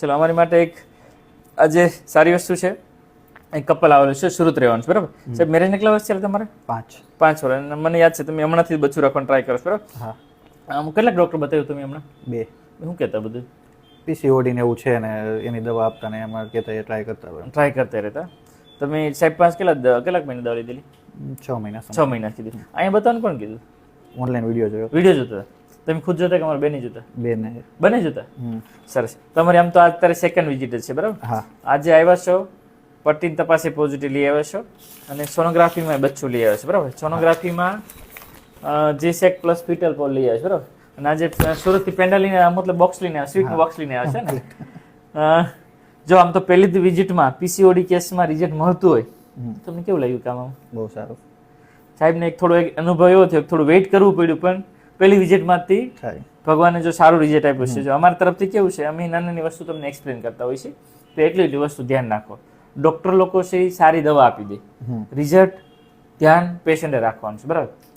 ચલો અમારી માટે એક આજે સારી વસ્તુ છે. એક કપલ આવેલું છે સુરત રહેવાનું છે બરાબર? સાહેબ મેરેજ કેટલા વર્ષ છે તમારે? પાંચ. પાંચ વર્ષ. અને મને યાદ છે તમે હમણાંથી બચ્ચું રાખવાનું ટ્રાય કરો છો બરાબર? હા. આમ કેટલાક ડૉક્ટર બતાવ્યું તમે હમણાં? બે. શું કહેતા બધું? પીસીઓડી ને એવું છે ને એની દવા આપતા ને એમાં કહેતા એ ટ્રાય કરતા હોય. ટ્રાય કરતા રહેતા. તમે સાહેબ પાંચ કેટલા કેટલાક મહિના દવા લીધેલી? છ મહિના છ મહિના કીધું અહીંયા બતાવવાનું કોણ કીધું? ઓનલાઈન વીડિયો જોયો. વીડિયો જોતા તમે ખુદ જોતા કે અમારા બેની જોતા? બે ને બંને જોતા? સરસ. તમારી આમ તો અત્યારે સેકન્ડ વિઝિટ જ છે બરાબર? હા. આજે આવ્યા છો પટ્ટીની તપાસે પોઝિટિવ લઈ આવ્યા છો અને સોનોગ્રાફીમાં બચ્ચું લઈ આવ્યા છો બરાબર? સોનોગ્રાફીમાં જે સેક પ્લસ પીટલ પોલ લઈ આવ્યા છો બરાબર? અને આજે સુરતથી પેન્ડલ લઈને મતલબ બોક્સ લઈને આવ્યા સ્વીટ બોક્સ લઈને આવ્યા છે ને? જો આમ તો પહેલી જ વિઝિટમાં પીસીઓડી કેસમાં રિઝલ્ટ મળતું હોય. તમને કેવું લાગ્યું કામ આમ? બહુ સારું. સાહેબને એક થોડો એક અનુભવ એવો થયો કે થોડું વેઇટ કરવું પડ્યું પણ પહેલી વિઝિટમાંથી થાય. ભગવાને જો સારું રિઝલ્ટ આપ્યું છે. જો અમારા તરફથી કેવું છે? અમે નાની નાની વસ્તુ તમને એક્સપ્લેન કરતા હોય છે તો એટલી એટલી વસ્તુ ધ્યાન રાખો. ડૉક્ટર લોકો છે એ સારી દવા આપી દે. રિઝલ્ટ ધ્યાન પેશન્ટે રાખવાનું છે. બરાબર?